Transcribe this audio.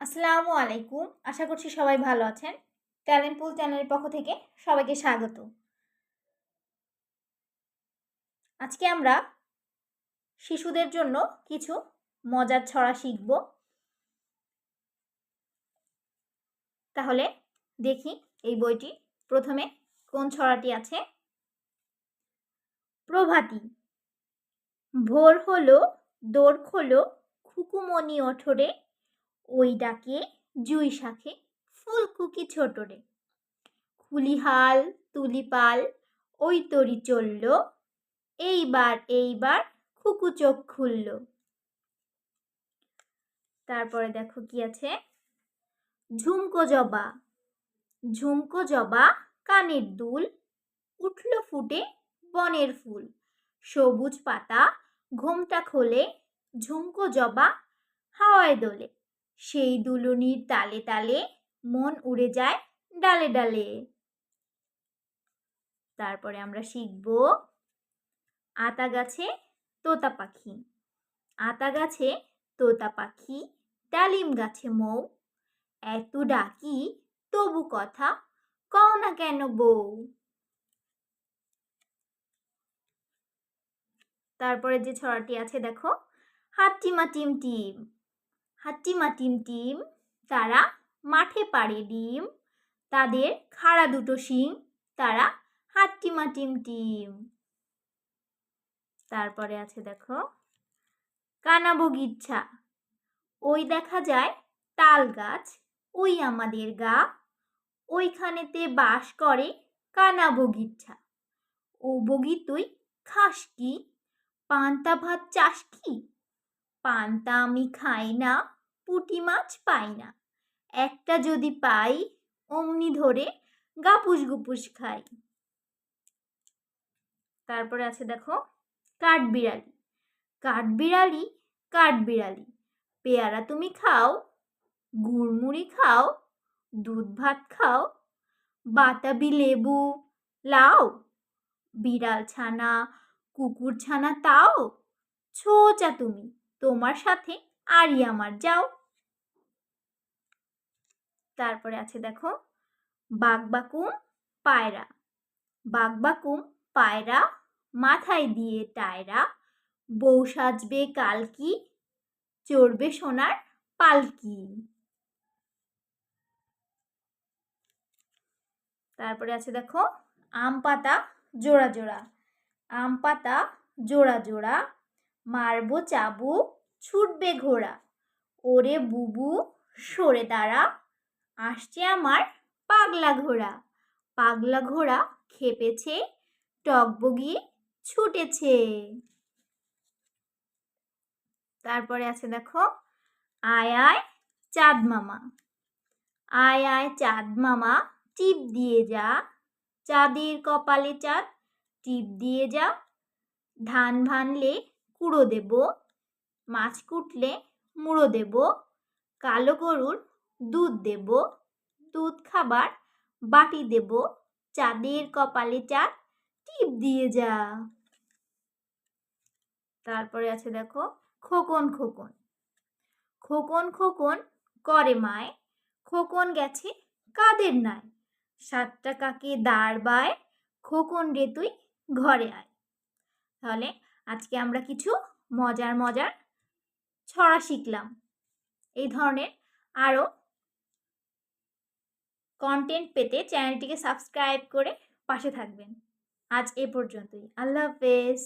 আসসালামু আলাইকুম। আশা করছি সবাই ভালো আছেন। ট্যালেন্ট পুল চ্যানেলের পক্ষ থেকে সবাইকে স্বাগত। আজকে আমরা শিশুদের জন্য কিছু মজার ছড়া শিখব। তাহলে দেখি এই বইটি। প্রথমে কোন ছড়াটি আছে? প্রভাতী। ভোর হলো, দোর খোলো খুকুমনি ওঠরে ওই ডাকে জুই শাখে ফুলকুকি ছোটরে। খুলিহাল তুলিপাল ওই তরি চলল, এইবার এইবার খুকু চোখ খুলল। তারপরে দেখো কি আছে? ঝুমকো জবা ঝুমকো জবা কানের দুল, উঠল ফুটে বনের ফুল। সবুজ পাতা ঘোমটা খোলে ঝুমকো জবা হাওয়ায় দোলে। সেই দুলুনির তালে তালে মন উড়ে যায় ডালে ডালে। তারপরে আমরা শিখব আতা গাছে তোতা পাখি। আতা গাছে তোতা পাখি, ডালিম গাছে মৌ। এত ডাকি তবু কথা কও না কেন বউ? তারপরে যে ছড়াটি আছে দেখো, হাট্টিমা টিম টিম। হাট্টিমা টিম টিম তারা মাঠে পাড়ে ডিম। তাদের খাড়া দুটো শিং, তারা হাট্টিমা টিম টিম তারপরে আছে দেখো কানা বগিচ্ছা ওই দেখা যায় তাল গাছ, ওই আমাদের গা। ওইখানেতে বাস করে কানা বগিচ্ছা ও বগি তুই খাস কি? পান্তা ভাত চাস কি? পান্তা আমি খাই না, পুঁটি মাছ পাই না। একটা যদি পাই, অমনি ধরে গাপুস গুপুস খাই। তারপরে আছে দেখো, কাঠবিড়ালি। কাঠবিড়ালি কাঠবিড়ালি। পেয়ারা তুমি খাও, গুড়মুড়ি খাও, দুধ ভাত খাও, বাতাবি লেবু লাও, বিড়াল ছানা, কুকুর ছানা তাও, ছোচা তুমি। তোমার সাথে আরই আমার, যাও। তারপরে আছে দেখো বাঘবাকুম পায়রা। বাঘবাকুম পায়রা মাথায় দিয়ে টায়রা, বউ সাজবে কালকি, চড়বে সোনার পালকি। তারপরে আছে দেখো, আম পাতা জোড়া জোড়া। আম পাতা জোড়া জোড়া মারবো চাবু, ছুটবে ঘোড়া। ওরে বুবু, সরে দাঁড়া। আসছে আমার পাগলা ঘোড়া। পাগলা ঘোড়া খেপেছে টকবগিয়ে ছুটেছে। তারপরে আছে দেখো, আয় আয় চাঁদ মামা। আয় আয় চাঁদ মামা, টিপ দিয়ে যা। চাঁদের কপালে চাঁদ, টিপ দিয়ে যা। ধান ভানলে কুড়ো দেব, মাছ কুটলে মুড়ো দেব, কালো গরুর দুধ দেব, দুধ খাবার বাটি দেব, চাঁদের কপালে চাঁদ টিপ দিয়ে যা। তারপরে আছে দেখো খোকন খোকন। খোকন খোকন করে মায়, খোকন গেছে কাদের নাই সাতটা কাকে দাঁড় বায়, খোকন রে তুই ঘরে আয়। তাহলে আজকে আমরা কিছু মজার মজার ছড়া শিখলাম। এই ধরনের আরও কন্টেন্ট পেতে চ্যানেলটিকে সাবস্ক্রাইব করে পাশে থাকবেন। আজ এ পর্যন্তই। আল্লাহ হাফেজ।